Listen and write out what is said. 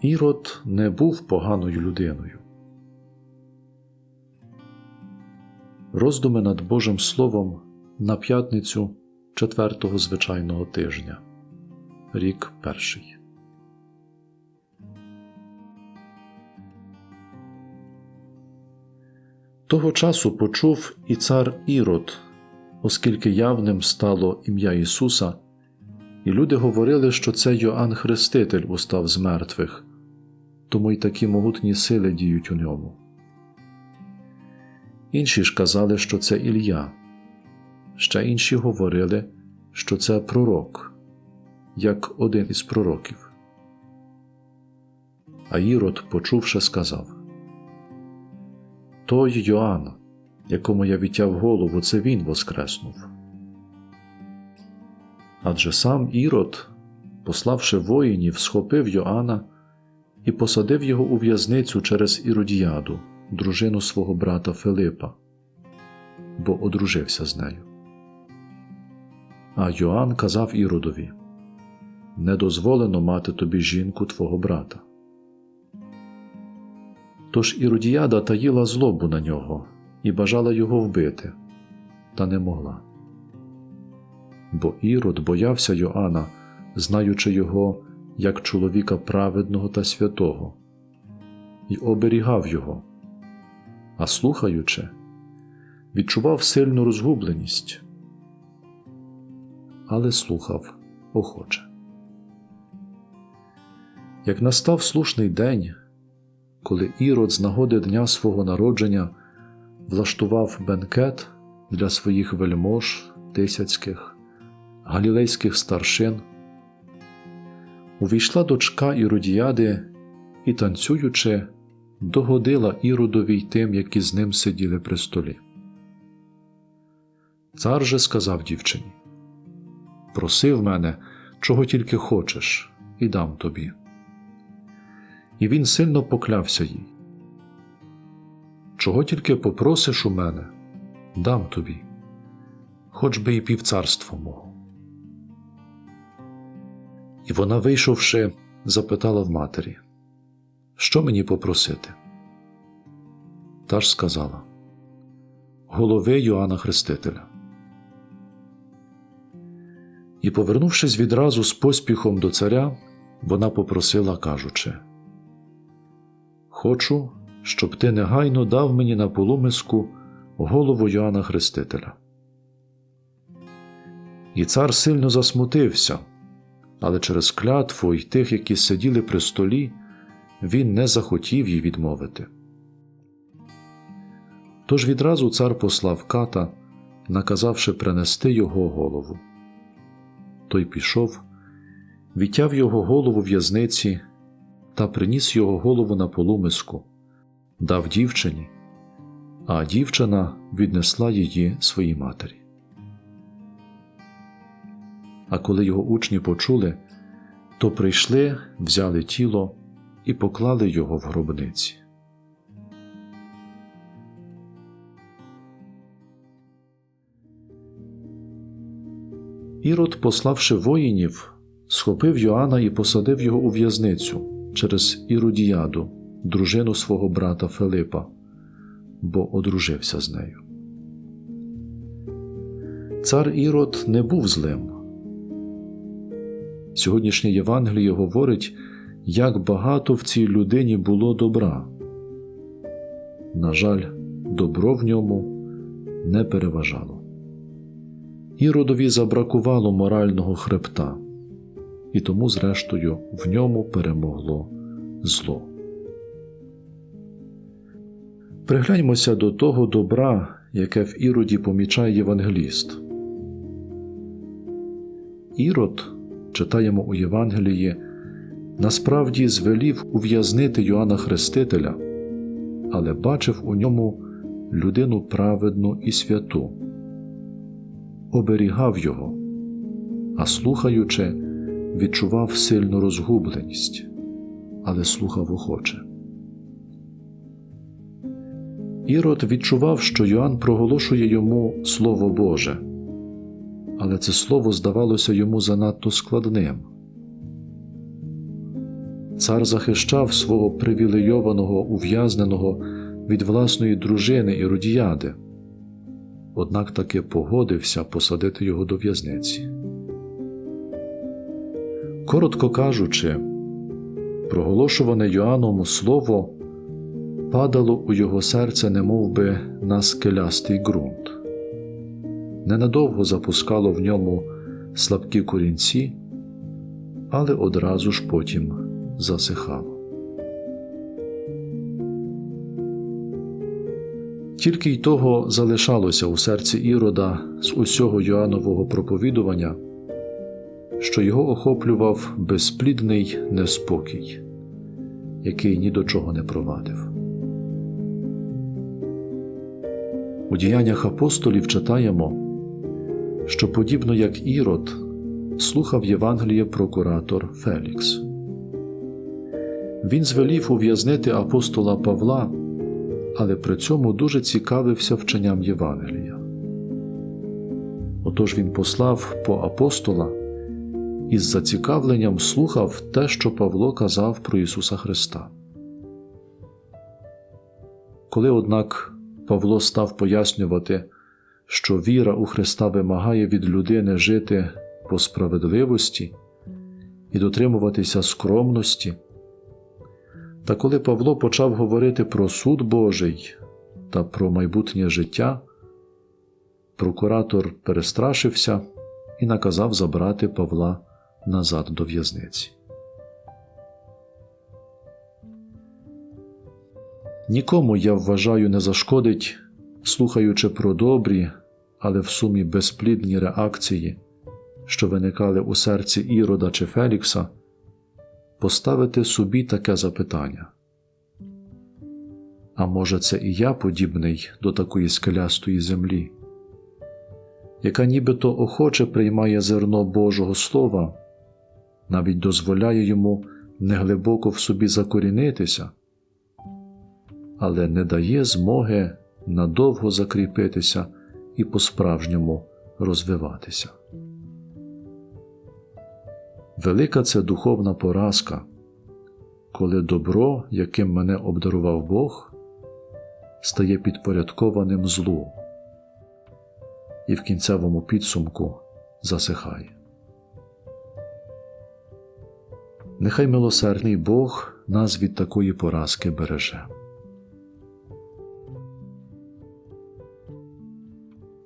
Ірод не був поганою людиною. Роздуми над Божим Словом на п'ятницю четвертого звичайного тижня. Рік перший. Того часу почув і цар Ірод, оскільки явним стало ім'я Ісуса, і люди говорили, що це Йоанн Хреститель устав з мертвих, тому й такі могутні сили діють у ньому. Інші ж казали, що це Ілля, ще інші говорили, що це пророк, як один із пророків. А Ірод, почувши, сказав той Йоанн, якому я відтяв голову, це він воскреснув. Адже сам Ірод, пославши воїнів, схопив Йоанна і посадив його у в'язницю через Іродіаду, дружину свого брата Филипа, бо одружився з нею. А Йоанн казав Іродові Не дозволено мати тобі жінку твого брата. Тож Іродіяда таїла злобу на нього і бажала його вбити, та не могла. Бо Ірод боявся Йоанна, знаючи його як чоловіка праведного та святого, і оберігав його, а слухаючи, відчував сильну розгубленість, але слухав охоче. Як настав слушний день, коли Ірод з нагоди дня свого народження влаштував бенкет для своїх вельмож тисяцьких, галілейських старшин, увійшла дочка Іродіяди і, танцюючи, догодила Іродові й тим, які з ним сиділи при столі. Цар же сказав дівчині Проси в мене, чого тільки хочеш, і дам тобі і він сильно поклявся їй. Чого тільки попросиш у мене, дам тобі, хоч би і півцарства мого. І вона, вийшовши, запитала в матері, що мені попросити? Та ж сказала Голови Йоанна Хрестителя. І, повернувшись відразу з поспіхом до царя, вона попросила, кажучи Хочу, щоб ти негайно дав мені на полумиску голову Йоанна Хрестителя. І цар сильно засмутився, але через клятву й тих, які сиділи при столі, він не захотів їй відмовити. Тож відразу цар послав ката, наказавши принести його голову. Той пішов, відтяв його голову в'язниці та приніс його голову на полумиску, дав дівчині, а дівчина віднесла її своїй матері. А коли його учні почули, то прийшли, взяли тіло і поклали його в гробниці. Ірод, пославши воїнів, схопив Йоанна і посадив його у в'язницю через Іродіяду, дружину свого брата Филипа, бо одружився з нею. Цар Ірод не був злим. Сьогоднішнє Євангеліє говорить, як багато в цій людині було добра. На жаль, добро в ньому не переважало. Іродові забракувало морального хребта і тому, зрештою, в ньому перемогло зло. Пригляньмося до того добра, яке в Іроді помічає Євангеліст. Ірод, читаємо у Євангелії, насправді звелів ув'язнити Йоанна Хрестителя, але бачив у ньому людину праведну і святу, оберігав його, а слухаючи, відчував сильну розгубленість, але слухав охоче. Ірод відчував, що Йоанн проголошує йому Слово Боже, але це слово здавалося йому занадто складним. Цар захищав свого привілейованого ув'язненого від власної дружини Іродіяди, однак таки погодився посадити його до в'язниці. Коротко кажучи, проголошуване Йоанном слово падало у його серце, немов би на скелястий ґрунт. Ненадовго запускало в ньому слабкі корінці, але одразу ж потім засихало. Тільки й того залишалося у серці Ірода з усього Йоаннового проповідування, що його охоплював безплідний неспокій, який ні до чого не провадив. У діяннях апостолів читаємо, що подібно як Ірод слухав Євангеліє прокуратор Фелікс. Він звелів ув'язнити апостола Павла, але при цьому дуже цікавився вченням Євангелія. Отож він послав по апостола і з зацікавленням слухав те, що Павло казав про Ісуса Христа. Коли, однак, Павло став пояснювати, що віра у Христа вимагає від людини жити по справедливості і дотримуватися скромності. Та коли Павло почав говорити про суд Божий та про майбутнє життя, прокуратор перестрашився і наказав забрати Павла назад до в'язниці. Нікому я вважаю не зашкодить, слухаючи про добрі, але в сумі безплідні реакції, що виникали у серці Ірода чи Фелікса, поставити собі таке запитання. А може, це і я подібний до такої скелястої землі, яка нібито охоче приймає зерно Божого Слова, навіть дозволяє йому неглибоко в собі закорінитися, але не дає змоги надовго закріпитися і по-справжньому розвиватися. Велика це духовна поразка, коли добро, яким мене обдарував Бог, стає підпорядкованим злу і в кінцевому підсумку засихає. Нехай милосердний Бог нас від такої поразки береже.